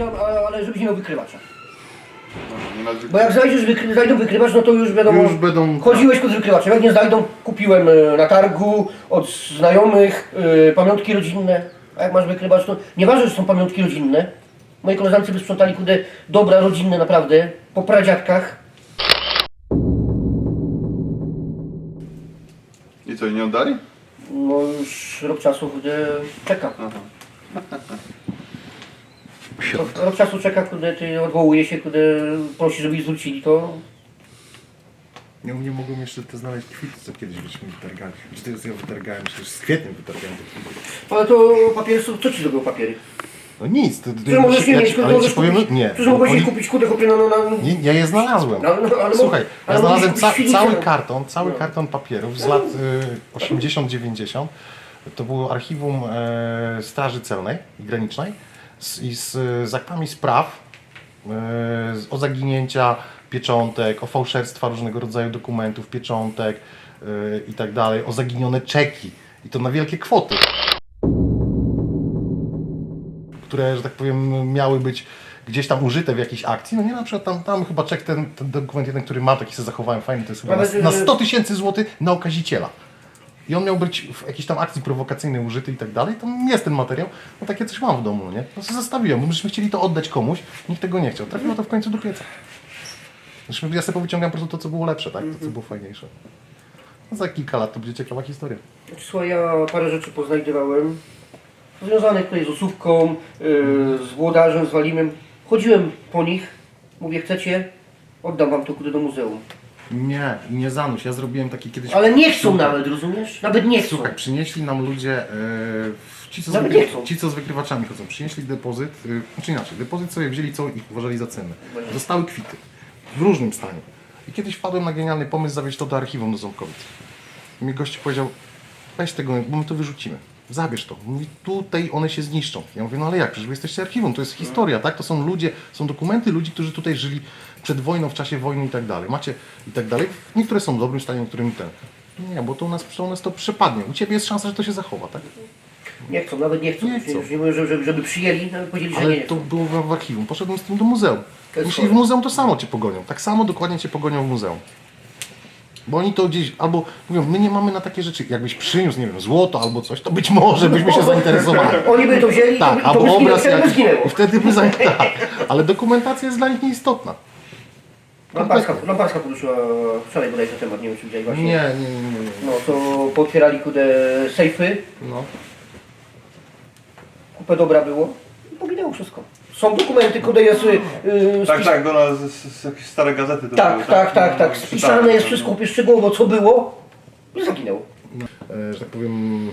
ale, ale żebyś nie miał wykrywacza. Nie ma Bo jak znajdziesz, wykry, znajdą wykrywacz, no to już wiadomo, Już będą- chodziłeś pod wykrywaczem. Jak nie znajdą, kupiłem e, na targu od znajomych e, pamiątki rodzinne. A jak masz wykrywacz, to nieważne, że są pamiątki rodzinne. Moi koleżanki wysprzątali, kudę, dobra rodzinne naprawdę, po pradziadkach. I co, i nie oddali? No już rok czasu kudę, czeka. Aha. Rok, rok czasu czeka, kudę, ty odwołuje się, kudę prosi, żeby ich zwrócili, to Nie, nie mogłem jeszcze te znaleźć kwity, co kiedyś byśmy wytargali. Czy to jest ja wytargałem, przecież z kwietniem wytargałem te kwity. Ale to papiery są, co ci zrobią papiery? No nic, to, to, Przecież możesz ja mieć, ci- ale ci możesz powiem, kupić, nie. przecież mogłeś oni- nie kupić kudę, kupię no, no, no, Nie, ja je znalazłem. No, no, ale Słuchaj, ja ale znalazłem ca kupić cały filmik. karton, cały No. karton papierów z lat y, 80-90. To było archiwum e, Straży Celnej i Granicznej z, i z, z aktami spraw z- o zaginięcia pieczątek, o fałszerstwa różnego rodzaju dokumentów, pieczątek e, i tak dalej, o zaginione czeki i to na wielkie kwoty które, że tak powiem, miały być gdzieś tam użyte w jakiejś akcji. No nie, na przykład tam, tam chyba czek, ten, ten dokument jeden, który mam, taki sobie zachowałem fajny, to jest chyba na, na że- 100 tysięcy złotych na okaziciela. I on miał być w jakiejś tam akcji prowokacyjnej użyty i tak dalej. To jest ten materiał. No takie coś mam w domu, no nie? No sobie zostawiłem, bo myśmy chcieli to oddać komuś, nikt tego nie chciał. Trafiło to w końcu do pieca. Zresztą ja sobie powyciągam po prostu to, co było lepsze, tak? To, co było fajniejsze. No za kilka lat to będzie ciekawa historia. Słuchaj, ja parę rzeczy poznajdowałem, związanych tutaj z osówką, yy, z włodarzem, z Walimem. Chodziłem po nich, mówię, chcecie, oddam wam to kudę do muzeum. Nie, i nie zanuś. Ja zrobiłem takie kiedyś... Ale nie chcą nawet, rozumiesz? Nawet nie chcą. Słuchaj, przynieśli nam ludzie, e, ci, co z Nawet nie chcą. ci co z wykrywaczami chodzą, przynieśli depozyt, e, znaczy inaczej, depozyt sobie wzięli co ich uważali za cenne. Dostały kwity w różnym stanie. I kiedyś wpadłem na genialny pomysł zawieźć to do archiwum do Ząbkowic. I mi gość powiedział, weź tego, bo my to wyrzucimy. Zabierz to. Mówi, tutaj one się zniszczą. Ja mówię, no ale jak? Przecież wy jesteście archiwum, to jest historia, tak? To są ludzie, są dokumenty ludzi, którzy tutaj żyli przed wojną, w czasie wojny i tak dalej. Macie i tak dalej. Niektóre są w dobrym stanie, niektóre nie ten. Nie, bo to u nas, u nas to przepadnie. U Ciebie jest szansa, że to się zachowa, tak? Nie chcą, nawet nie chcą. Nie chcą. Już nie żeby, żeby przyjęli, nawet powiedzieli, że Ale nie to chcą. było w w archiwum. Poszedłem z tym do muzeum. To jest Jeśli w chore. muzeum to samo Cię pogonią. Tak samo dokładnie Cię pogonią w muzeum. Bo oni to gdzieś, albo mówią, my nie mamy na takie rzeczy, jakbyś przyniósł, nie wiem, złoto albo coś, to być może byśmy się zainteresowali. Oni by to wzięli Tak, to, albo by zginęło, obraz wtedy by jakiś. zginęło. Wtedy by za... tak. Ale dokumentacja jest dla nich nieistotna. Lamparska, Lamparska poruszyła wczoraj bodajże temat, nie wiem czy widziałeś Nie, właśnie. nie, nie, nie. nie. No to pootwierali kudę sejfy, No. kupę dobra było i poginęło wszystko. Są dokumenty, kudę jest... Yy, Tak, spis- tak, do nas z, z, z jakieś stare gazety to tak, były, tak, tak, tak. No, Spisane jest no. wszystko szczegółowo, co było i zaginęło. e, że tak powiem,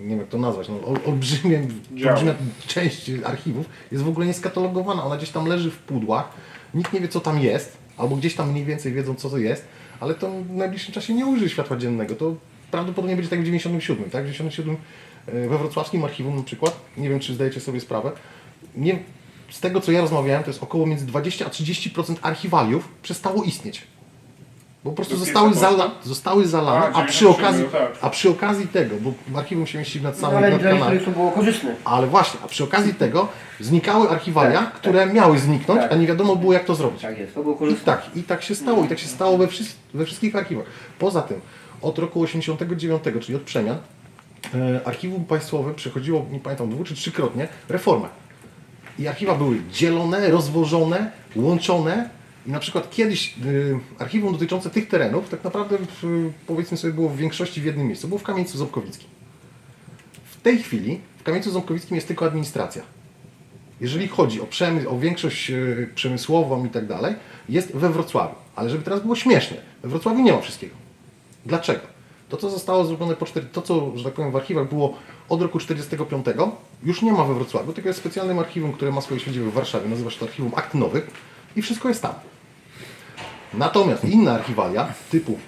nie wiem jak to nazwać, no, ol, olbrzymie, olbrzymia część archiwów jest w ogóle nieskatalogowana. Ona gdzieś tam leży w pudłach, nikt nie wie co tam jest, albo gdzieś tam mniej więcej wiedzą co to jest, ale to w najbliższym czasie nie ujrzy światła dziennego. To prawdopodobnie będzie tak w 97, tak? W 97 e, we wrocławskim archiwum na przykład, nie wiem czy zdajecie sobie sprawę, nie, z tego co ja rozmawiałem, to jest około między 20 a 30% archiwaliów przestało istnieć. Bo po prostu zostały, zala, zostały zalane, A, a przy, 97, okazji, tak. a przy okazji tego, bo archiwum się mieści nad No, samym ale nad dla kanałem, niektórych to było korzystne. ale właśnie, a przy okazji tego znikały archiwalia, Tak, które miały zniknąć, Tak. a nie wiadomo było jak to zrobić. Tak jest, to było I korzystne. tak, i tak się stało, i tak się stało we, wszys- we wszystkich archiwach. Poza tym, od roku 89, czyli od przemian, e, archiwum państwowe przechodziło, nie pamiętam, dwu czy trzykrotnie reformę. I archiwa były dzielone, rozwożone, łączone. I na przykład kiedyś y, archiwum dotyczące tych terenów tak naprawdę w, powiedzmy sobie było w większości w jednym miejscu, było w Kamieńcu Ząbkowickim. W tej chwili w Kamieńcu Ząbkowickim jest tylko administracja. Jeżeli chodzi o, przemy, o większość y, przemysłową i tak dalej, jest we Wrocławiu. Ale żeby teraz było śmiesznie, we Wrocławiu nie ma wszystkiego. Dlaczego? To, co zostało zrobione po 4, to, co, że tak powiem, w archiwach było od roku 45, już nie ma we Wrocławiu, tylko jest specjalnym archiwum, które ma swoje siedziby w Warszawie, nazywa się to Archiwum Akt Nowych i wszystko jest tam. Natomiast inne archiwalia, typu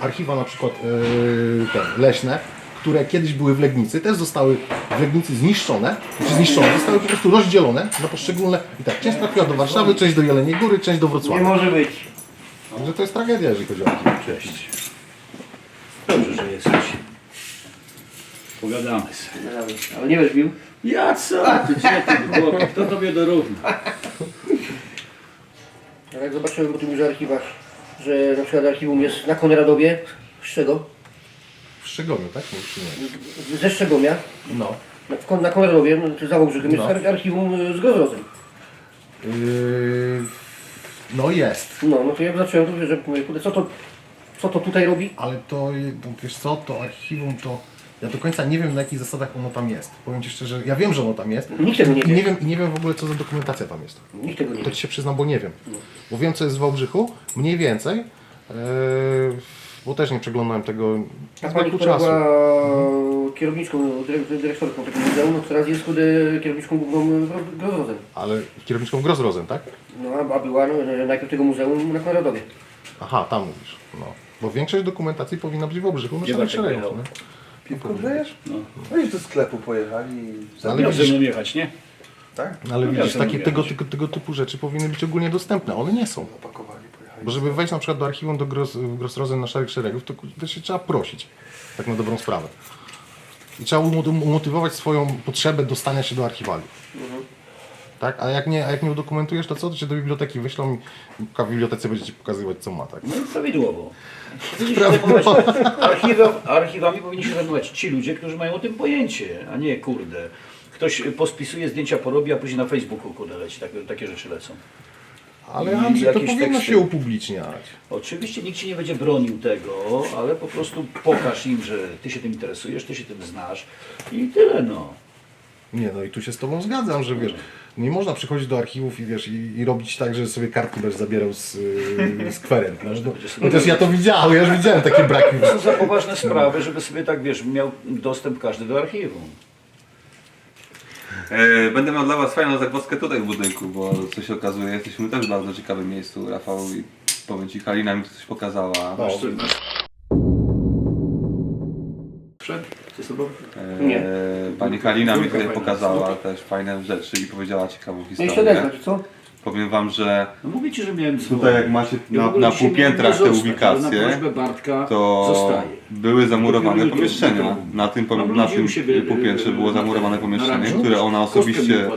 archiwa na przykład yy, te, leśne, które kiedyś były w Legnicy, też zostały w Legnicy zniszczone, znaczy zniszczone, zostały po prostu rozdzielone na poszczególne i tak, część trafiła do Warszawy, część do Jeleniej Góry, część do Nie Wrocławia. może być. Także to jest tragedia, jeżeli chodzi o archiwa. Cześć. Dobrze, że jesteś. pogadamy sobie. Ale nie będziesz bił? Ja co? Ty gdzie ty, chłopie? Kto tobie dorówna? Ale jak zobaczyłem po tym już archiwach, że na przykład archiwum jest na Konradowie, z czego? W Szczegomiu, tak? Mówisz, czy nie? Ze Szczegomia, No. na, w Kon- na Konradowie, no, to za Wałbrzychem jest No. ar- archiwum y, z Grozrozem. Yy, no jest. No, no to jak zacząłem, to że mówię, kurde, co to, co to tutaj robi? Ale to, y, no, wiesz co, to archiwum to... Ja do końca nie wiem na jakich zasadach ono tam jest. Powiem Ci szczerze, ja wiem, że ono tam jest. Nikt tego nie I wie. nie wiem, i nie wiem w ogóle co za dokumentacja tam jest. Nikt tego nie To wie. Ci się przyznam, bo nie wiem. Bo wiem co jest w Wałbrzychu, mniej więcej. Yy, bo też nie przeglądałem tego Ta z pani, braku która czasu. była kierowniczką, dyre- dyrektorką tego muzeum, no teraz jest kurde kierowniczką główną Gro-. Ale kierowniczką Grozrozem, tak? No, a, a była no, najpierw tego muzeum na Konradowie. Aha, tam mówisz. No. Bo większość dokumentacji powinna być w samych Bartek szeregach. pojechał? nie? Piwko grzejesz? No. No i do sklepu pojechali i... Ale Miał widzisz- ze mną jechać, nie? Tak? Ale No, widzisz, jasne, takie, mówię, tego, tego, tego typu rzeczy powinny być ogólnie dostępne. One nie są. Opakowali, pojechali. Bo żeby wejść na przykład do archiwum do Gros, na Szarych Szeregów, to kurde, się trzeba prosić. Tak na dobrą sprawę. I trzeba umo- umotywować swoją potrzebę dostania się do archiwaliów. Tak? A jak nie, a jak nie udokumentujesz, to co? To cię do biblioteki wyślą i w bibliotece będzie ci pokazywać, co ma, tak? No i prawidłowo. Archiwa, archiwami powinni się zajmować ci ludzie, którzy mają o tym pojęcie, a nie kurde. Ktoś pospisuje zdjęcia porobi, a później na Facebooku kurde leci, takie, takie rzeczy lecą. Ale Andrzej, to powinno teksty. się upubliczniać. Oczywiście nikt ci nie będzie bronił tego, ale po prostu pokaż im, że ty się tym interesujesz, ty się tym znasz i tyle no. Nie, no i tu się z Tobą zgadzam, że wiesz, nie można przychodzić do archiwów i wiesz, i, i robić tak, że sobie kartki będziesz zabierał z, yy, z kwerem. No, no, no też ja to widziałem, ja już widziałem takie braki. To są za poważne sprawy, żeby sobie tak wiesz, miał dostęp każdy do archiwum. E, Będę miał dla Was fajną zagwozdkę tutaj w budynku, bo co się okazuje, jesteśmy też w bardzo ciekawym miejscu. Rafał i powiem Ci, Halina mi tu coś pokazała. Masz co, masz... Przed? Sobą? E, Nie. Pani Halina mi tutaj pokazała też fajne rzeczy i powiedziała ciekawą No jeszcze historię. odezwać, co? Powiem Wam, że No mówię Ci, że miałem tutaj jak macie Ja w na, ogóle na dzisiaj półpiętrach te zostać, ale ubikacje, Na prośbę Bartka to zostaje. były zamurowane jutro, pomieszczenia. Na tym, Mam pom- na ludzi u tym siebie, półpiętrze e, było zamurowane pomieszczenie, które ona osobiście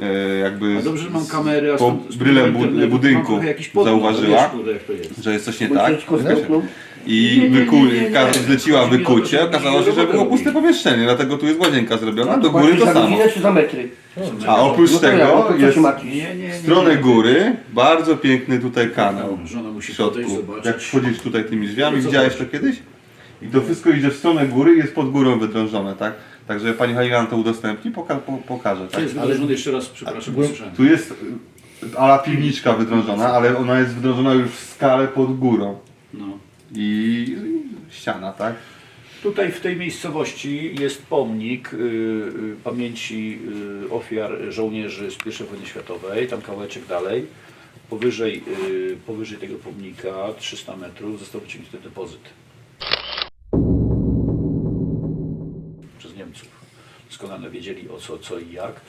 e, jakby A dobrze, że mam kamery, a po stąd- brylem budynku mam trochę jakiś podgląd, zauważyła, wiesz, kurde, jak to jest. że jest coś nie Bądź tak. I wyku, ka- zleciła wykucie, okazało się, że było puste pomieszczenie, dlatego tu jest łazienka zrobiona, No, do góry to samo. godzinę czy za metry? A oprócz No no tego co jest w stronę góry bardzo piękny tutaj kanał Żona w musi podejść, środku. zobaczyć. Jak wchodzisz tutaj tymi drzwiami, No widziałeś to kiedyś? I to wszystko idzie w stronę góry i jest pod górą wydrążone, tak? Także pani Halina nam to udostępni, poka po pokaże, To tak? jest wydrożony jeszcze raz, przepraszam, nie słyszałem. Tu jest y, ala piwniczka wydrążona, ale ona jest wydrążona już w skale pod górą. No. I ściana, tak? Tutaj w tej miejscowości jest pomnik y, y, pamięci y, ofiar żołnierzy z I wojny światowej, tam kawałeczek dalej. Powyżej, y, powyżej tego pomnika, 300 metrów, został wyciągnięty depozyt. Przez Niemców. Doskonale wiedzieli o co, co i jak.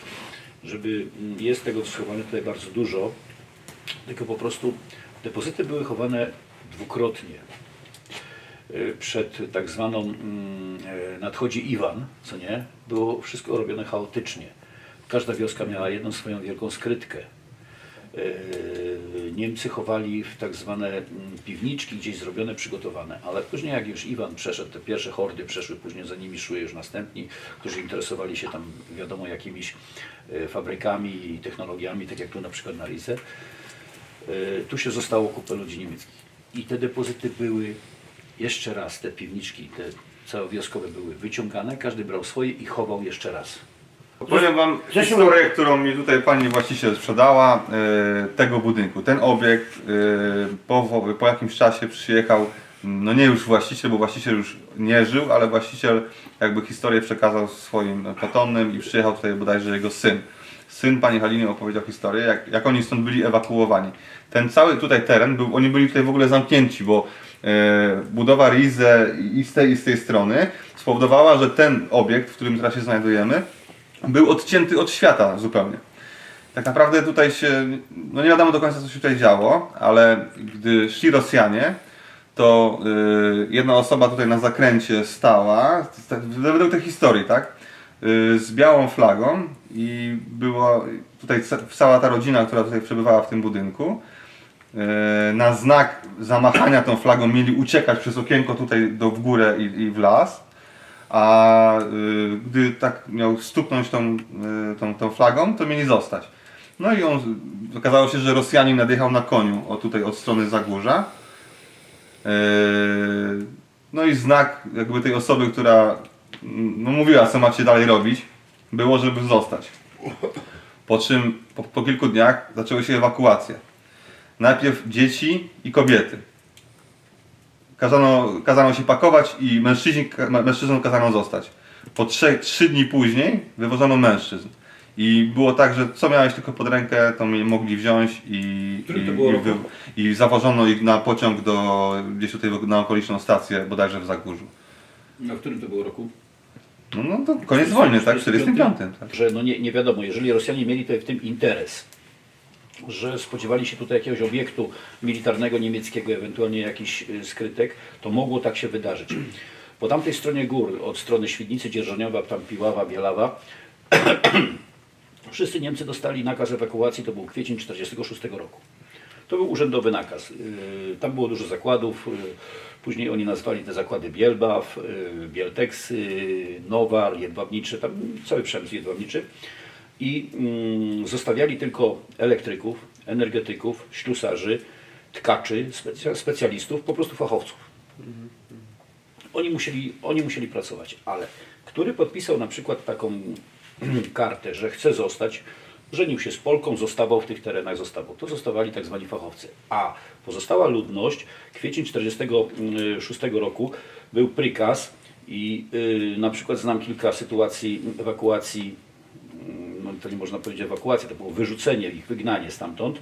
Żeby mm, jest tego schowane tutaj bardzo dużo, tylko po prostu depozyty były chowane dwukrotnie przed tak zwaną mm, e, nadchodzi Iwan, co nie, było wszystko robione chaotycznie. Każda wioska miała jedną swoją wielką skrytkę. Y, Niemcy chowali w tak zwane mm, piwniczki, gdzieś zrobione, przygotowane, ale później jak już Iwan przeszedł, te pierwsze hordy przeszły, później za nimi szły już następni, którzy interesowali się tam wiadomo jakimiś fabrykami i technologiami, tak jak tu na przykład na Rize. Y, Tu się zostało kupę ludzi niemieckich. I te depozyty były jeszcze raz, te piwniczki, te całowioskowe były wyciągane, każdy brał swoje i chował jeszcze raz. Powiem Wam Zresztą- historię, którą mi tutaj pani właściciel sprzedała e, tego budynku. Ten obiekt e, po, po jakimś czasie przyjechał, no nie już właściciel, bo właściciel już nie żył, ale właściciel jakby historię przekazał swoim potomnym i przyjechał tutaj bodajże jego syn. Syn pani Haliny opowiedział historię, jak, jak oni stąd byli ewakuowani. Ten cały tutaj teren, był, oni byli tutaj w ogóle zamknięci, bo budowa Rize i z tej i z tej strony spowodowała, że ten obiekt, w którym teraz się znajdujemy, był odcięty od świata zupełnie. Tak naprawdę tutaj się, no nie wiadomo do końca co się tutaj działo, ale gdy szli Rosjanie, to y, jedna osoba tutaj na zakręcie stała, tak, według tej historii, tak? Y, z białą flagą i była tutaj ca- cała ta rodzina, która tutaj przebywała w tym budynku. Y, Na znak zamachania tą flagą mieli uciekać przez okienko tutaj do w górę i, i w las. A y, gdy tak miał stuknąć tą, y, tą, tą flagą, to mieli zostać. No i on, okazało się, że Rosjanin nadjechał na koniu o tutaj od strony Zagórza. No i znak jakby tej osoby, która no, mówiła, co macie dalej robić, było, żeby zostać. Po czym po, po kilku dniach zaczęły się ewakuacje. Najpierw dzieci i kobiety. Kazano, kazano się pakować i mężczyźni, mężczyznom kazano zostać. Po trzech, trzy dni później wywożono mężczyzn. I było tak, że co miałeś tylko pod rękę, to mi mogli wziąć i, i, było i, roku? i zawożono ich na pociąg do gdzieś tutaj na okoliczną stację, bodajże w Zagórzu. No, w którym to było roku? No, no to koniec wojny, tak? W 45. Tak. Że no nie, nie wiadomo, jeżeli Rosjanie mieli tutaj w tym interes, że spodziewali się tutaj jakiegoś obiektu militarnego niemieckiego, ewentualnie jakiś y, skrytek, to mogło tak się wydarzyć. Po tamtej stronie gór, od strony Świdnicy, Dzierżoniowa, tam Piława, Bielawa, wszyscy Niemcy dostali nakaz ewakuacji, to był kwiecień 1946 roku. To był urzędowy nakaz. Yy, Tam było dużo zakładów. yy, Później oni nazwali te zakłady Bielbaw, Bielteksy, Nowar, Jedwabniczy, tam cały przemysł jedwabniczy. I mm, zostawiali tylko elektryków, energetyków, ślusarzy, tkaczy, specja, specjalistów, po prostu fachowców. Oni musieli, oni musieli pracować, ale który podpisał na przykład taką kartę, że chce zostać, żenił się z Polką, zostawał w tych terenach, zostawał. To zostawali tak zwani fachowcy. A pozostała ludność, kwiecień 1946 roku był prikaz i yy, na przykład znam kilka sytuacji ewakuacji to nie można powiedzieć ewakuacja, to było wyrzucenie ich, wygnanie stamtąd.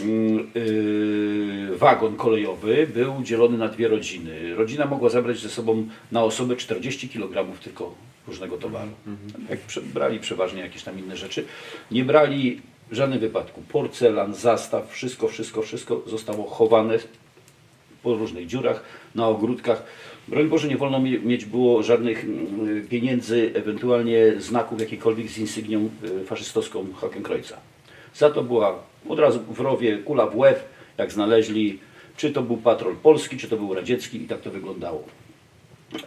Mm, yy, Wagon kolejowy był dzielony na dwie rodziny. Rodzina mogła zabrać ze sobą na osobę 40 kg tylko różnego towaru. Jak prze- brali przeważnie jakieś tam inne rzeczy, nie brali w żadnym wypadku porcelan, zastaw, wszystko, wszystko, wszystko zostało chowane po różnych dziurach, na ogródkach. Broń Boże, nie wolno mi- mieć było żadnych mm, pieniędzy, ewentualnie znaków jakiejkolwiek z insygnią y, faszystowską Hakenkreuza. Za to była od razu w rowie kula w łeb, jak znaleźli, czy to był patrol polski, czy to był radziecki i tak to wyglądało.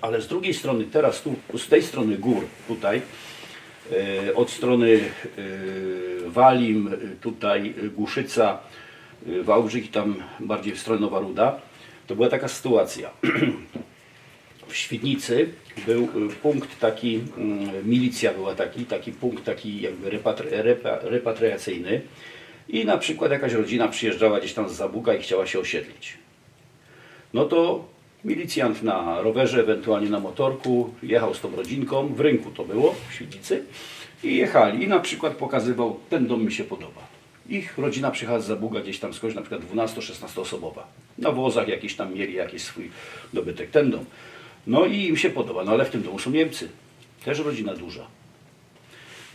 Ale z drugiej strony, teraz tu, z tej strony gór, tutaj, e, od strony e, Walim, e, tutaj e, Głuszyca, e, Wałbrzych i tam bardziej w stronę Nowa Ruda, to była taka sytuacja. W Świdnicy był e, punkt taki, mm, milicja była taki, taki punkt taki jakby repatry, repa, repatriacyjny i na przykład jakaś rodzina przyjeżdżała gdzieś tam z Zabuga i chciała się osiedlić no to milicjant na rowerze, ewentualnie na motorku, jechał z tą rodzinką, w rynku to było, w Świdnicy, i jechali. I na przykład pokazywał, ten dom mi się podoba. Ich rodzina przyjechała z Zabuga gdzieś tam skądś, na przykład 12-16 osobowa. Na wozach jakiś tam mieli jakiś swój dobytek, ten dom. No i im się podoba, no ale w tym domu są Niemcy. Też rodzina duża.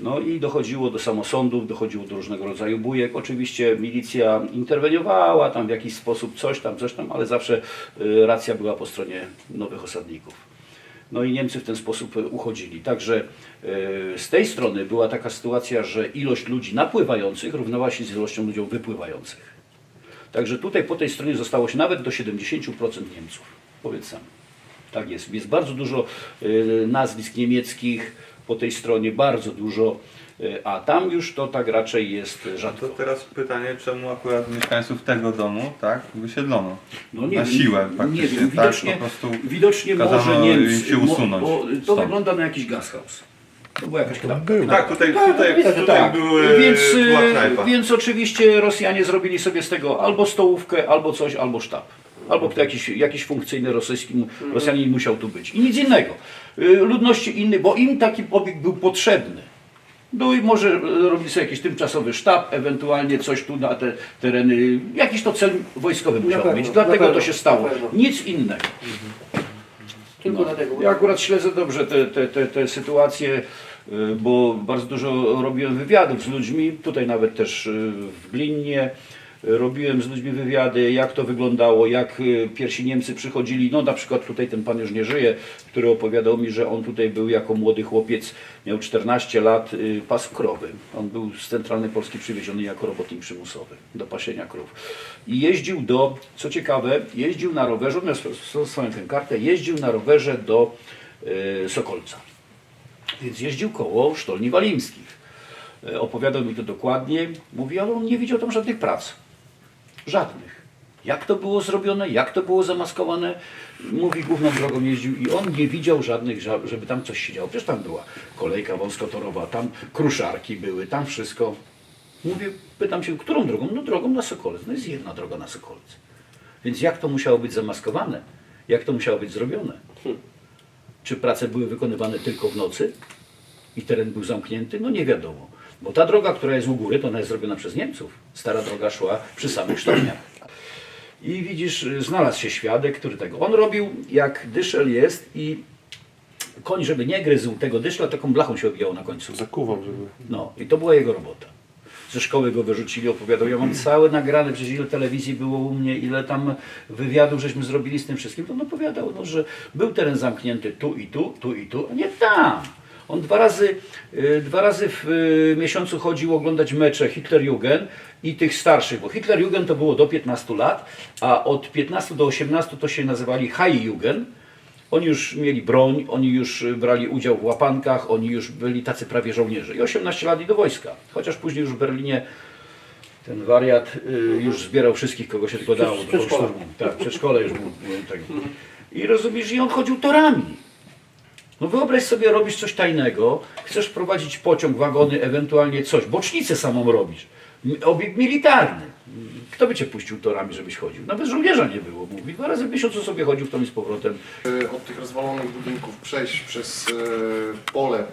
No i dochodziło do samosądów, dochodziło do różnego rodzaju bujek. Oczywiście milicja interweniowała tam w jakiś sposób, coś tam, coś tam, ale zawsze y, racja była po stronie nowych osadników. No i Niemcy w ten sposób y, uchodzili. Także y, z tej strony była taka sytuacja, że ilość ludzi napływających równała się z ilością ludzi wypływających. Także tutaj po tej stronie zostało się nawet do 70% Niemców. Powiedz sam. Tak jest. Jest bardzo dużo y, nazwisk niemieckich po tej stronie, bardzo dużo, y, a tam już to tak raczej jest To rzadko. teraz pytanie, czemu akurat mieszkańców tego domu, tak, wysiedlono? No na wiem, siłę Nie praktycznie, wiem, tak? widocznie, Po prostu widocznie może Niemcy, się usunąć Bo, bo to stąd. wygląda na jakiś gashouse. To była jakaś knajpa. Był. Tak, tutaj, Tak, tutaj, że tutaj tak. były, Więc, była y, knajpa. więc oczywiście Rosjanie zrobili sobie z tego albo stołówkę, albo coś, albo sztab. Albo to jakiś, jakiś funkcyjny rosyjski, Rosjanin musiał tu być. I nic innego. Y, Ludności innej, bo im taki obiekt był potrzebny. No i może y, robili sobie jakiś tymczasowy sztab, ewentualnie coś tu na te tereny, jakiś to cel wojskowy musiał pewno, mieć. Dlatego pewno, to się stało. Nic innego. Tylko dlatego. Ja akurat śledzę dobrze te, te, te, te sytuacje, y, bo bardzo dużo robiłem wywiadów z ludźmi, tutaj nawet też y, w Glinnie, robiłem z ludźmi wywiady, jak to wyglądało, jak y, pierwsi Niemcy przychodzili. No na przykład tutaj ten pan już nie żyje, który opowiadał mi, że on tutaj był jako młody chłopiec, miał 14 lat, y, pasł krowy. On był z centralnej Polski przywieziony jako robotnik przymusowy do pasienia krów. I jeździł do, co ciekawe, jeździł na rowerze, on miał sw- swoją tę kartę, jeździł na rowerze do y, Sokolca. Więc jeździł koło sztolni walimskich. E, Opowiadał mi to dokładnie. Mówi, ale on nie widział tam żadnych prac. Żadnych. Jak to było zrobione, jak to było zamaskowane. Mówi, główną drogą jeździł i on nie widział żadnych, ża- żeby tam coś się działo. Przecież tam była kolejka wąskotorowa, tam kruszarki były, tam wszystko. Mówię, pytam się, którą drogą? No drogą na Sokolec. No jest jedna droga na Sokolec. Więc jak to musiało być zamaskowane? Jak to musiało być zrobione? Czy prace były wykonywane tylko w nocy i teren był zamknięty? No nie wiadomo. Bo ta droga, która jest u góry, to ona jest zrobiona przez Niemców. Stara droga szła przy samych sztolniach. I widzisz, znalazł się świadek, który tego. On robił jak dyszel jest i koń, żeby nie gryzł tego dyszla, taką blachą się obijał na końcu. Zakuwam, żeby... No i to była jego robota. Ze szkoły go wyrzucili, opowiadał, ja mam całe nagrane, przecież ile telewizji było u mnie, ile tam wywiadów żeśmy zrobili z tym wszystkim, to on opowiadał, no, że był teren zamknięty tu i tu, tu i tu, a nie tam. On dwa razy, y, dwa razy w y, miesiącu chodził oglądać mecze Hitlerjugend i tych starszych, bo Hitlerjugend to było do 15 lat, a od 15 do 18 to się nazywali High-Jugend, oni już mieli broń, oni już y, brali udział w łapankach, oni już byli tacy prawie żołnierze. I 18 lat i do wojska. Chociaż później już w Berlinie ten wariat już zbierał wszystkich, kogo się tylko dało. szturmu. Tak, przedszkole już był. był tak. I rozumiesz, i on chodził torami. No wyobraź sobie, robisz coś tajnego, chcesz prowadzić pociąg, wagony, ewentualnie coś, bocznicę samą robisz. Obiekt militarny. Kto by cię puścił torami, żebyś chodził? Nawet żołnierza nie było, mówi. Dwa razy w miesiącu sobie chodził w tom i z powrotem. E, Od tych rozwalonych budynków przejść przez e, pole e,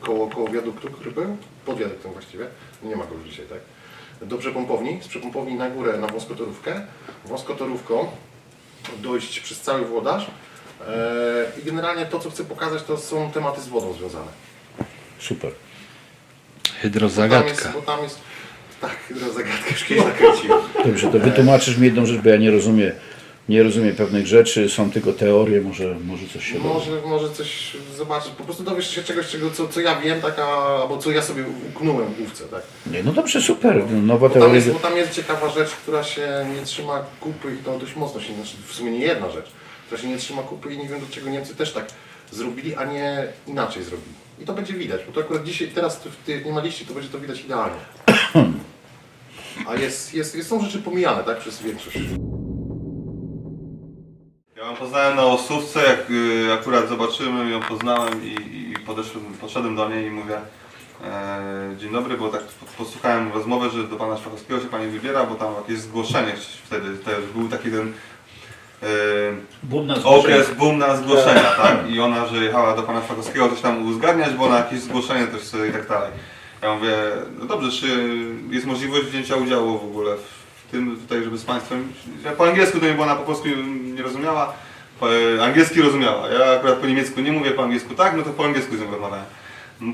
koło, koło wiaduktu, który był, pod wiaduktem właściwie, nie ma go już dzisiaj, tak? Do przepompowni, z przepompowni na górę na wąskotorówkę, wąskotorówką dojść przez cały Włodarz i generalnie to, co chcę pokazać, to są tematy z wodą związane. Super. Bo tam jest, bo tam jest tak, hydrozagadkę już kiedyś nakręciłem. Dobrze, to wytłumaczysz mi jedną rzecz, bo ja nie rozumiem, nie rozumiem pewnych rzeczy, są tylko teorie, może, może coś się da. Może, może coś zobaczyć, po prostu dowiesz się czegoś, czego, co, co ja wiem, tak, a, albo co ja sobie uknąłem w główce, tak? Nie, no dobrze, super, nowa Bo tam, teoria. jest, bo tam jest ciekawa rzecz, która się nie trzyma kupy i to dość mocno się, znaczy w sumie nie jedna rzecz, która się nie trzyma kupy i nie wiem do czego Niemcy też tak zrobili, a nie inaczej zrobili. I to będzie widać, bo to akurat dzisiaj, teraz w tej nie ma liści, to będzie to widać idealnie. A jest, jest, jest, są rzeczy pomijane, tak, przez większość. Ja ją poznałem na Osówce, jak y, akurat zobaczyłem, ją poznałem i, i podeszłem, podszedłem do niej i mówię e, Dzień dobry, bo tak po- posłuchałem rozmowę, że do pana Szwakowskiego się pani wybiera, bo tam jakieś zgłoszenie wtedy też był taki ten Boom na okres boom na zgłoszenia, tak? I ona, że jechała do pana Szwakowskiego coś tam uzgadniać, bo na jakieś zgłoszenie też sobie i tak dalej. Ja mówię, no dobrze, czy jest możliwość wzięcia udziału w ogóle w tym tutaj, żeby z państwem... Ja po angielsku to nie było, ona po polsku nie rozumiała, po, angielski rozumiała. Ja akurat po niemiecku nie mówię, po angielsku tak, no to po angielsku z nią rozmawiałem.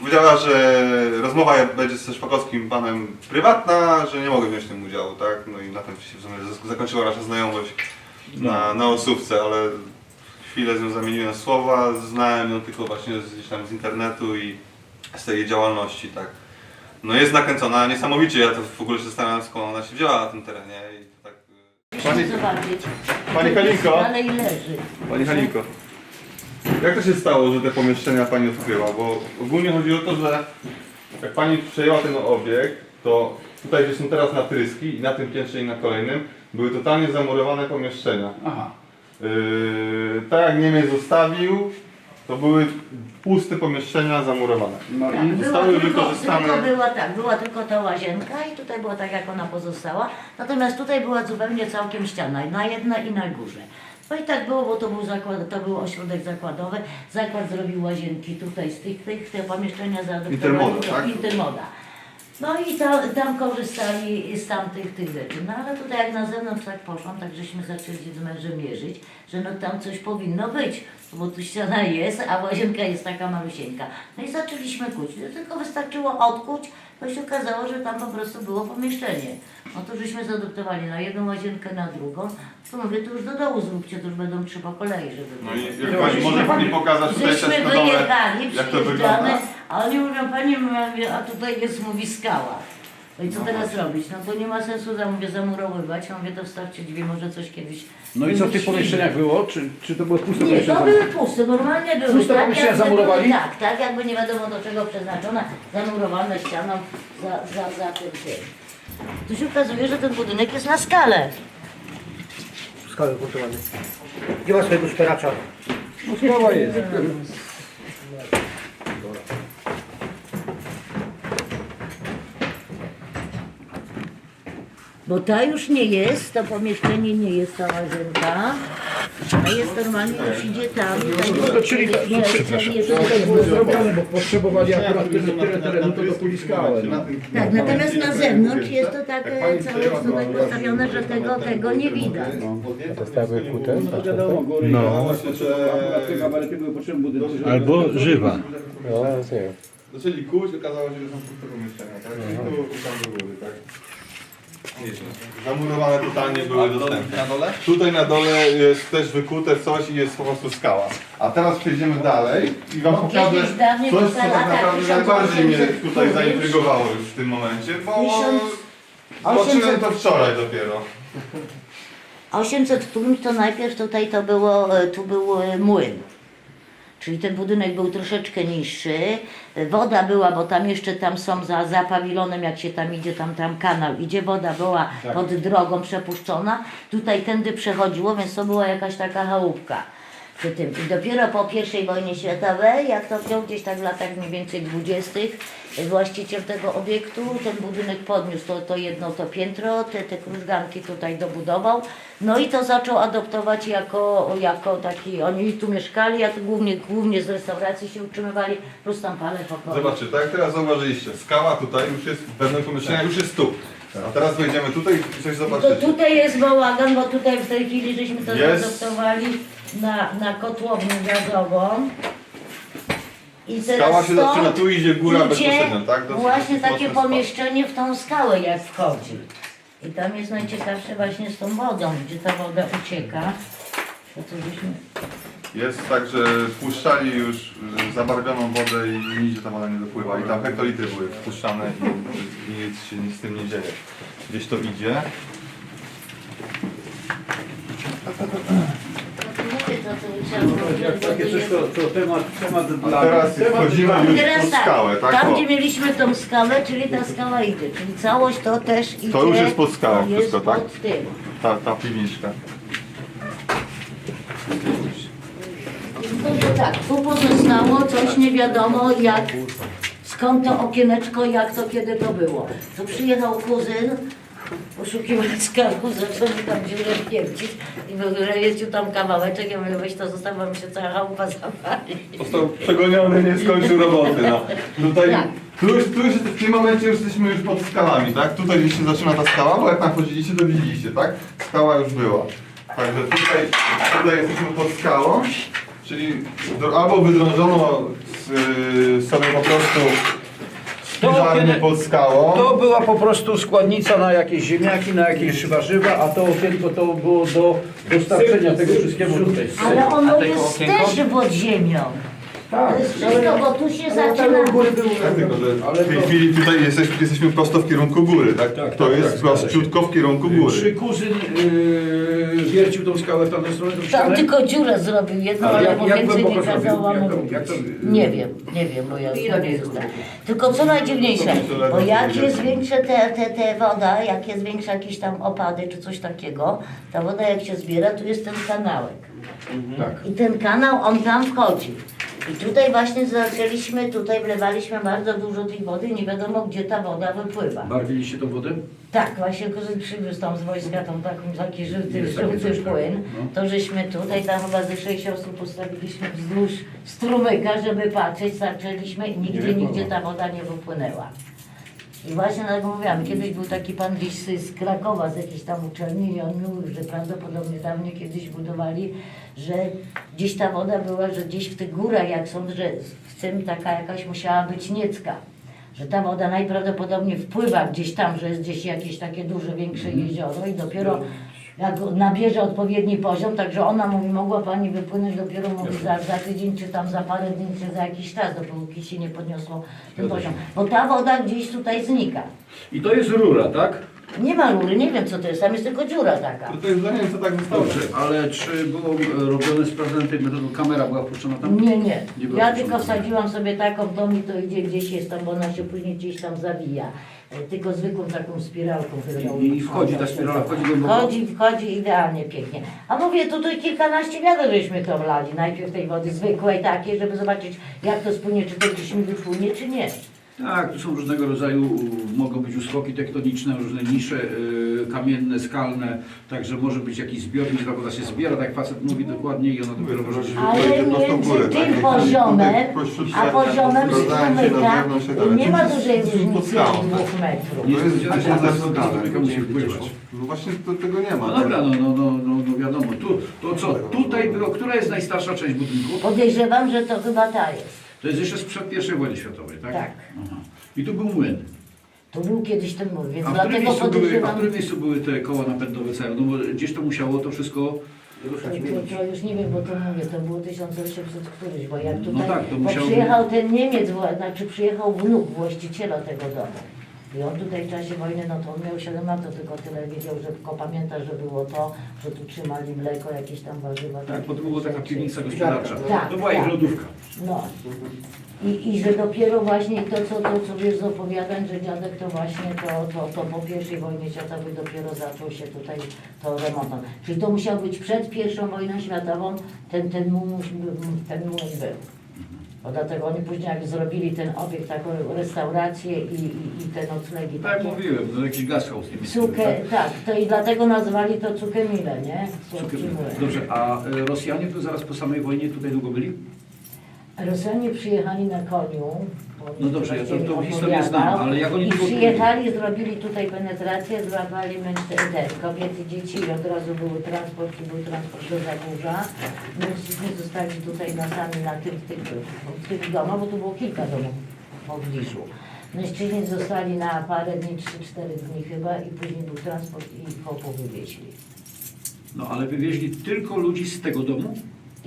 Powiedziała, że rozmowa będzie ze Szpakowskim panem prywatna, że nie mogę wziąć w tym udziału, tak? No i na tym się w sumie zakończyła nasza znajomość na, na Osówce, ale chwilę z nią zamieniłem słowa, znałem ją tylko właśnie z, gdzieś tam z internetu i z tej jej działalności, tak. No jest nakręcona niesamowicie, ja to w ogóle się zastanawiam skąd ona się wzięła na tym terenie i to tak... Pani, zobaczyć. Pani Halinko? Dalej leży. Pani Halinko, jak to się stało, że te pomieszczenia Pani odkryła? Bo ogólnie chodzi o to, że jak Pani przejęła ten obiekt, to tutaj gdzie są teraz natryski i na tym piętrze i na kolejnym były totalnie zamurowane pomieszczenia. Aha. Yy, tak jak Niemiec zostawił, to były puste pomieszczenia zamurowane. No Tak, i była zostały tylko, wykorzystane- tylko była tak, była tylko ta łazienka i tutaj była tak jak ona pozostała. Natomiast tutaj była zupełnie całkiem ściana, na jedna i na górze. No i tak było, bo to był zakład, to był ośrodek zakładowy. Zakład zrobił łazienki tutaj z tych, tych te pomieszczenia zaadoptowali Intermoda, tak? Intermoda. No i ta, tam korzystali z tamtych tych rzeczy. No ale tutaj jak na zewnątrz tak poszłam, tak żeśmy zaczęli z mężem mierzyć, że no tam coś powinno być, bo tu ściana jest, a łazienka jest taka malusieńka. No i zaczęliśmy kuć. No, tylko wystarczyło odkuć, bo się okazało, że tam po prostu było pomieszczenie. No to żeśmy zadoptowali na jedną łazienkę, na drugą. To mówię, to już do dołu zróbcie, to już będą trzy po kolei, żeby No i jak pani, może pani pokazać tutaj też na dole, wyjechali, jak to przyjeżdżamy, wygląda? a oni mówią, Pani, mówię, a tutaj jest, mówi, skała. No i co teraz robić? No to nie ma sensu, za- mówię, zamurowywać. Ja mówię, to wstawcie drzwi, może coś kiedyś No i co w tych pomieszczeniach było? Czy, czy to były puste Nie, pomieszczenia? to były puste, normalnie były. Puste tak, pomieszczenia jakby zamurowali? były- Tak, tak, jakby nie wiadomo do czego przeznaczone, zamurowane ścianą za, za, za tym tym. Tu się okazuje, że ten budynek jest na skalę. Skały montowane. Nie ma swojego szperacza. No sprawa jest. Bo ta już nie jest, to pomieszczenie nie jest ta łazienka. A jest normalnie, już idzie tam. No to czyli to, no, to było zrobione, bo potrzebowali akurat tyle, tyle terenu, to dopuli skałę. No. Tak, natomiast na zewnątrz jest to tak e, całe tutaj postawione, że tego, tego nie widać. No wiadomo, góry no. Albo żywa. Zaczęli kuć, okazało się, że są puste pomieszczenia, tak? I tu i tam do góry, tak? Zamurowane totalnie były dostępne. Na dole? Tutaj na dole jest też wykute coś i jest po prostu skała. A teraz przejdziemy dalej i wam pokażę kiedyś dawniej coś, co tak naprawdę najbardziej mnie 1800 tutaj zaintrygowało już w tym momencie, bo Tysiąc- zobaczyłem to wczoraj dopiero. 800 którymś to najpierw tutaj to było, e, tu był e, młyn. Czyli ten budynek był troszeczkę niższy. Woda była, bo tam jeszcze tam są za, za pawilonem, jak się tam idzie, tam, tam kanał idzie, woda była pod drogą przepuszczona. Tutaj tędy przechodziło, więc to była jakaś taka chałupka. Przy tym. I dopiero po I wojnie światowej, jak to wziął gdzieś tak w latach mniej więcej 20., właściciel tego obiektu ten budynek podniósł to, to jedno to piętro, te, te krużganki tutaj dobudował. No i to zaczął adoptować jako, jako taki, oni tu mieszkali, a tu głównie, głównie z restauracji się utrzymywali, plus tam parę pokoi. Zobaczcie, tak jak teraz zauważyliście, skała tutaj już jest w pewnym pomieszczeniu, już jest tu. A teraz wejdziemy tutaj i coś To zobaczycie. tutaj jest bałagan, bo tutaj w tej chwili żeśmy to Jest. zaadoptowali na, na kotłownię gazową. I teraz Skała się stąd zaczyna, tu idzie góra idzie bezpośrednio, tak? Dosyć Właśnie takie spad. pomieszczenie w tą skałę jak wchodzi. I tam jest najciekawsze właśnie z tą wodą, gdzie ta woda ucieka. To co żeśmy... Jest tak, że wpuszczali już y, zabarwioną wodę i nigdzie ta woda nie dopływa. I tam hektolitry były wpuszczane i, i nic się nic z tym nie dzieje. Gdzieś to idzie. To, co trzeba było Jak takie coś, to, to temat, temat A dla... teraz temat wchodzimy dla- już Teraz pod tak, skałę, tak? tam O. gdzie mieliśmy tą skałę, czyli ta skała idzie, czyli całość to też idzie. To już jest pod skałą jest wszystko, tak? pod tym. Ta, ta piwniczka. To tak, tu pozostało coś nie wiadomo jak, skąd to okieneczko, jak to, kiedy to było. Tu przyjechał kuzyn, poszukiwać skarbu, zaczął mi tam dziurę wiercić i w ogóle jeździł tam kawałeczek, ja mówię, weź to zostaw, mi się cała chałupa zawali. Został przegoniony, nie skończył roboty. No. Tutaj, Tak. tu już, tu już w tym momencie już jesteśmy już pod skałami, tak? Tutaj gdzieś się zaczyna ta skała, bo jak tam chodziliście, to widzieliście, tak? Skała już była. Także tutaj, tutaj jesteśmy pod skałą, czyli albo wydrążono z, sobie po prostu okien- pod skałą. To była po prostu składnica na jakieś ziemniaki, na jakieś warzywa, a to okienko to było do dostarczenia tego wszystkiego tutaj. Ale ono jest też pod ziemią. Tak, To wszystko, bo tu się zaczyna... Tak, tylko że Ale w tej to- chwili tutaj jesteśmy, jesteśmy prosto w kierunku góry, tak? Tak, to tak, jest tak, prościutko w kierunku góry. Czy kuzyn yy, wiercił tą skałę w tamtą stronę? tą Tam tylko dziurę zrobił jedną, Ale ale jak- mu jak więcej nie kazał to- to- Nie wiem, nie wiem, bo ja nie znam. Tylko co najdziwniejsze, bo jak jest większe te, te, te woda, jak jest większe jakieś tam opady czy coś takiego, ta woda jak się zbiera, tu jest ten kanałek. Tak. I ten kanał, on tam wchodzi. I tutaj właśnie zaczęliśmy, tutaj wlewaliśmy bardzo dużo tej wody i nie wiadomo gdzie ta woda wypływa. Barwiliście tą wodę? Tak, właśnie przywiózł tam z wojska tą taką, taki żółty, Jest takie żółty coś, tak. płyn. No. To żeśmy tutaj tam chyba ze sześć osób postawiliśmy wzdłuż strumyka, żeby patrzeć, zaczęliśmy i nigdzie, nigdzie ta woda nie wypłynęła. I właśnie dlatego mówiłam, kiedyś był taki pan gdzieś z, Krakowa, z jakiejś tam uczelni i on mówił, że prawdopodobnie dawniej kiedyś budowali, że gdzieś ta woda była, że gdzieś w tych górach, jak są, że w tym taka jakaś musiała być niecka. Że ta woda najprawdopodobniej wpływa gdzieś tam, że jest gdzieś jakieś takie duże, większe jezioro i dopiero jak nabierze odpowiedni poziom, także ona mówi, mogła pani wypłynąć dopiero mówi za, za tydzień, czy tam za parę dni, czy za jakiś czas, dopóki się nie podniosło ten poziom. Bo ta woda gdzieś tutaj znika. I to jest rura, tak? Nie ma rury, nie wiem co to jest, tam jest tylko dziura taka. To jest zdanie, co tak zostało. Dobrze, ale czy było e, robione sprawdzone tej metodą, kamera była wpuszczona tam? Nie, nie. Nie było Ja tylko wsadziłam sobie taką, to mi to idzie gdzieś jest tam, bo ona się później gdzieś tam zawija. E, Tylko zwykłą taką spiralką. którą- I- i wchodzi ta spirala, wchodzi głęboko? Wchodzi, wchodzi idealnie, pięknie. A mówię, to tu kilkanaście wiader żeśmy to wlali. Najpierw tej wody zwykłej takiej, żeby zobaczyć jak to spłynie, czy to gdzieś mi wypłynie, czy nie. Tak, tu są różnego rodzaju, mogą być uskoki tektoniczne, różne nisze y, kamienne, skalne, także może być jakiś zbiornik, woda się zbiera, tak jak facet mówi dokładnie i ona dopiero może się Ale między górę, tym tak? poziomem, a poziomem rozglądałem się na strumyka zewnątrz i tak dalej. nie ma dużej różnicy skałą, jak tak? dwóch metrów. Nie To jest się, na to musi wpływać. No właśnie to, tego nie ma. No tak? dobra, no, no, no, no, no wiadomo. Tu, to co, tutaj było, która jest najstarsza część budynku? Podejrzewam, że to chyba ta jest. To jest jeszcze sprzed I wojny światowej, tak? Tak. Aha. I tu był młyn. Tu był kiedyś ten mur, więc A w, którym dlatego miejscu były, a w podejrzewam... którym miejscu były te koła napędowe całe? No bo gdzieś to musiało to wszystko... To, to już nie wiem, bo to mówię, to było 1800 któryś, bo jak tutaj, No tak, to bo musiał- przyjechał ten Niemiec, wła- znaczy przyjechał wnuk właściciela tego domu. I on tutaj w czasie wojny, no to on miał 7 lat, to tylko tyle wiedział, że tylko pamięta, że było to, że tu trzymali mleko, jakieś tam warzywa. Tak, bo to była taka piwnica gospodarcza. Tak, To była ich tak. lodówka. No. I, I że dopiero właśnie to, co, to, co wiesz z opowiadań, że dziadek to właśnie to, to, to po pierwszej wojnie światowej dopiero zaczął się tutaj to remontować. Czyli to musiał być przed pierwszą wojną światową, ten, ten musi- ten był. Bo dlatego oni później jak zrobili ten obiekt, taką restaurację i, i, i te noclegi Tak takie. mówiłem, no jakiś gaz house Cukę, tak, to i dlatego nazwali to Cukemile, nie? Słodki młyn. Dobrze, a y, Rosjanie tu zaraz po samej wojnie tutaj długo byli? Rosjanie przyjechali na koniu. bo No dobrze, ja to- to historię opowiadał. znam, ale jak oni I tu- przyjechali, zrobili tutaj penetrację, złapali mężczyzn, kobiety, dzieci i od razu były transport i był transport do Zagórza. Mężczyźni zostali tutaj na sami na tym, tym, w tych domach, bo tu było kilka domów w pobliżu. Mężczyźni zostali na parę dni, 3-4 dni chyba i później był transport i ich chłopów wywieźli. No ale wywieźli tylko ludzi z tego domu?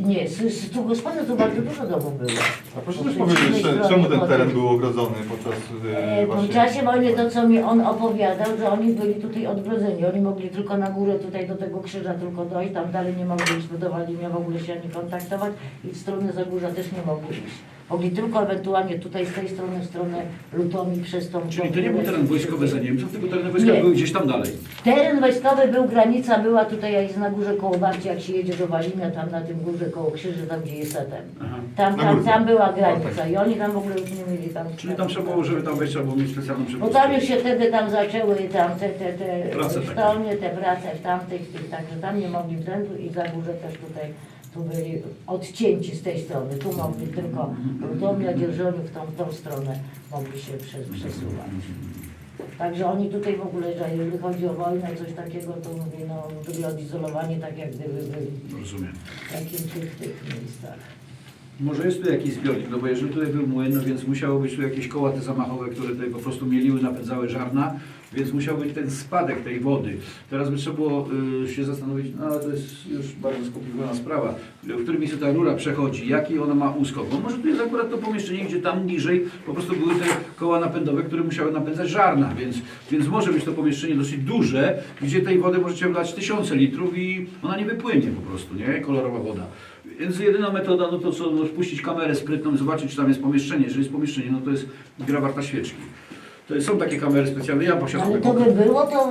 Nie, z, z tu gospody tu bardzo dużo domów było. A proszę Po też powiedzieć, cze- czemu ten teren był ogrodzony podczas E, e, W właśnie... czasie wojny to, co mi on opowiadał, że oni byli tutaj odgrodzeni. Oni mogli tylko na górę tutaj do tego krzyża tylko dojść, tam dalej nie mogli iść, budowali nie w ogóle się ani kontaktować i w stronę Zagórza też nie mogli iść. Mogli tylko ewentualnie tutaj z tej strony w stronę Lutomi przez tą... Czyli to nie był teren wojskowy za Niemców, tylko tereny wojskowe Nie. były gdzieś tam dalej. Teren wojskowy był, granica była tutaj, jak jest na górze koło Babci, jak się jedzie do Walina, tam na tym górze koło krzyży, tam gdzie jest setem. Aha. Tam, Na tam, górze. tam była granica i oni tam w ogóle już nie mieli tam... Czyli tam trzeba było, żeby tam wejść, trzeba było mieć specjalną Bo przepustkę. tam już się wtedy tam zaczęły tam te, te, te Prace takie. sztolnie, te prace w tamtych, tych, także tam nie mogli względu i za górze też tutaj tu byli odcięci z tej strony. Tu mogli tylko Rudomia, Dzierżoniów, w tą, w tą stronę mogli się przesuwać. Także oni tutaj w ogóle, że jeżeli chodzi o wojnę, coś takiego, to mówię, no byli odizolowani tak jak gdyby byli Rozumiem. w takim tych, tych miejscach. Może jest tu jakiś zbiornik, no bo jeżeli tutaj był młyn, no więc musiało być tu jakieś koła te zamachowe, które tutaj po prostu mieliły, napędzały żarna, więc musiał być ten spadek tej wody. Teraz by trzeba było y, się zastanowić, no ale to jest już bardzo skomplikowana sprawa, w którym miejscu ta rura przechodzi, jaki ona ma uskok. Bo może tu jest akurat to pomieszczenie, gdzie tam niżej po prostu były te koła napędowe, które musiały napędzać żarna, więc, więc może być to pomieszczenie dosyć duże, gdzie tej wody możecie wlać tysiące litrów i ona nie wypłynie po prostu, nie? Kolorowa woda. Więc jedyna metoda, no to co, no, puścić kamerę sprytną i zobaczyć, czy tam jest pomieszczenie. Jeżeli jest pomieszczenie, no to jest gra warta świeczki. To są takie kamery specjalne, ja posiadam Ale to by było to,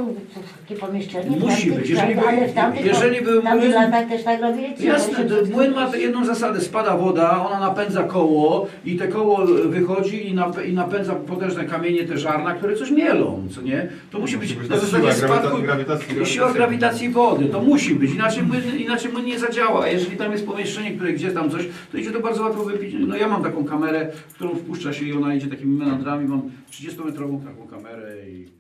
takie pomieszczenie? w Musi tamtych być, jeżeli czasach, by- ale w tamtych, jeżeli był w tamtych młyn- latach też tak robili? czy Jasne, to młyn ma jedną zasadę, spada woda, ona napędza koło i te koło wychodzi i, nap, i napędza potężne kamienie, te żarna, które coś mielą, co nie? To musi być być na ta zasadzie siła grawita- spadku grawitacji- siła grawitacji wody, to musi być, inaczej młyn, inaczej młyn nie zadziała, a jeżeli tam jest pomieszczenie, które gdzieś tam coś, to idzie to bardzo łatwo wypić. No ja mam taką kamerę, którą wpuszcza się i ona idzie takimi meandrami, mam 30-metrowy domów taką kamerę i